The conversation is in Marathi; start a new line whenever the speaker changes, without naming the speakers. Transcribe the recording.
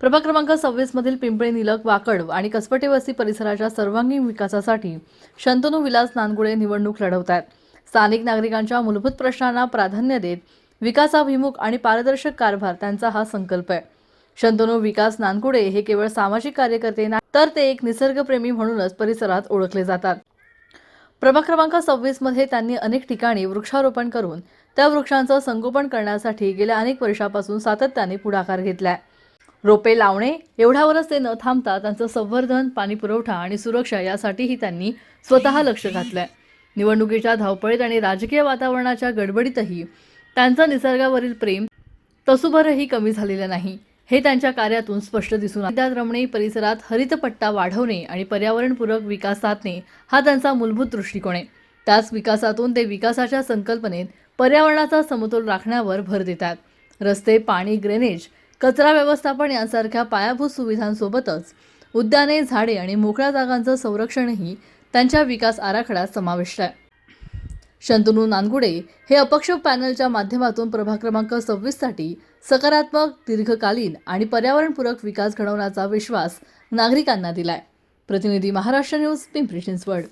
प्रभाग क्रमांक सव्वीस मधील पिंपळे निलक वाकड आणि कसपटे वस्ती परिसराच्या सर्वांगीण विकासासाठी शंतनू विलास नानगुडे निवडणूक लढवत आहेत. स्थानिक नागरिकांच्या मूलभूत प्रश्नांना प्राधान्य देत विकासाभिमुख आणि पारदर्शक कारभार त्यांचा हा संकल्प आहे. शंतनू विकास नानकुडे हे केवळ सामाजिक कार्यकर्ते नाही तर ते एक निसर्गप्रेमी म्हणूनच परिसरात ओळखले जातात. प्रभाग क्रमांक सव्वीसमध्ये त्यांनी अनेक ठिकाणी वृक्षारोपण करून त्या वृक्षांचं संगोपन करण्यासाठी गेल्या अनेक वर्षापासून सातत्याने पुढाकार घेतला आहे रोपे लावणे एवढ्यावरच ते न थांबता त्यांचं संवर्धन पाणी पुरवठा आणि सुरक्षा यासाठीही त्यांनी स्वतः लक्ष घातलंय. निवडणुकीच्या धावपळीत आणि राजकीय वातावरणाच्या गडबडीतही त्यांचं निसर्गावरील प्रेम तसुभरही कमी झालेलं नाही. हे त्यांच्या कार्यातून स्पष्ट दिसून आले. त्यात परिसरात हरितपट्टा वाढवणे आणि पर्यावरणपूरक विकास साधणे हा त्यांचा मूलभूत दृष्टिकोन आहे. त्याच विकासातून ते विकासाच्या संकल्पनेत पर्यावरणाचा समतोल राखण्यावर भर देतात. रस्ते पाणी ड्रेनेज कचरा व्यवस्थापन यांसारख्या पायाभूत सुविधांसोबतच उद्याने झाडे आणि मोकळ्या जागांचं संरक्षणही त्यांच्या विकास आराखड्यात समाविष्ट आहे. शंतनू नानगुडे हे अपक्ष पॅनलच्या माध्यमातून प्रभाग क्रमांक सव्वीससाठी सकारात्मक दीर्घकालीन आणि पर्यावरणपूरक विकास घडवण्याचा विश्वास नागरिकांना दिलाय. प्रतिनिधी महाराष्ट्र न्यूज पिंपरी चिंचवड.